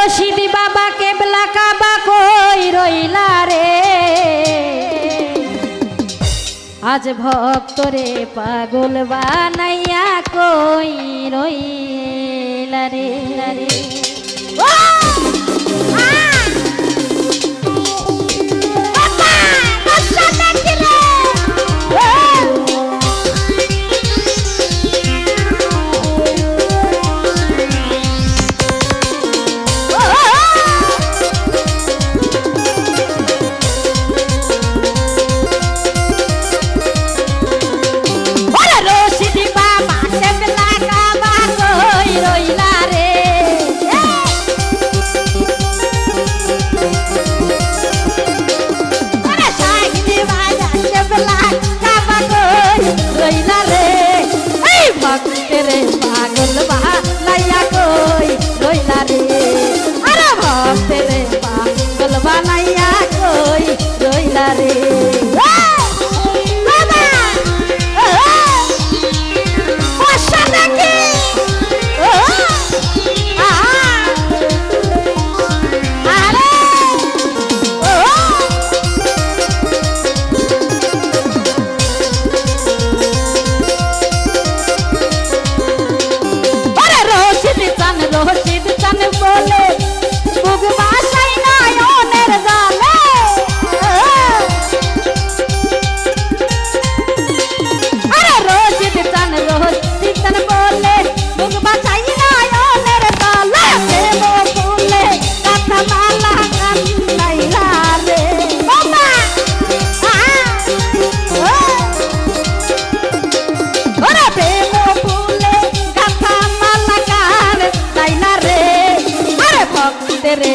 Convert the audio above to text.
রশিদি বাবা কেবলা কাবা কই রইলা রে? আজ ভক্ত রে পাগল বানাইয়া কই রইলা রে? বানাইয়া কই রইলা রে? তেরে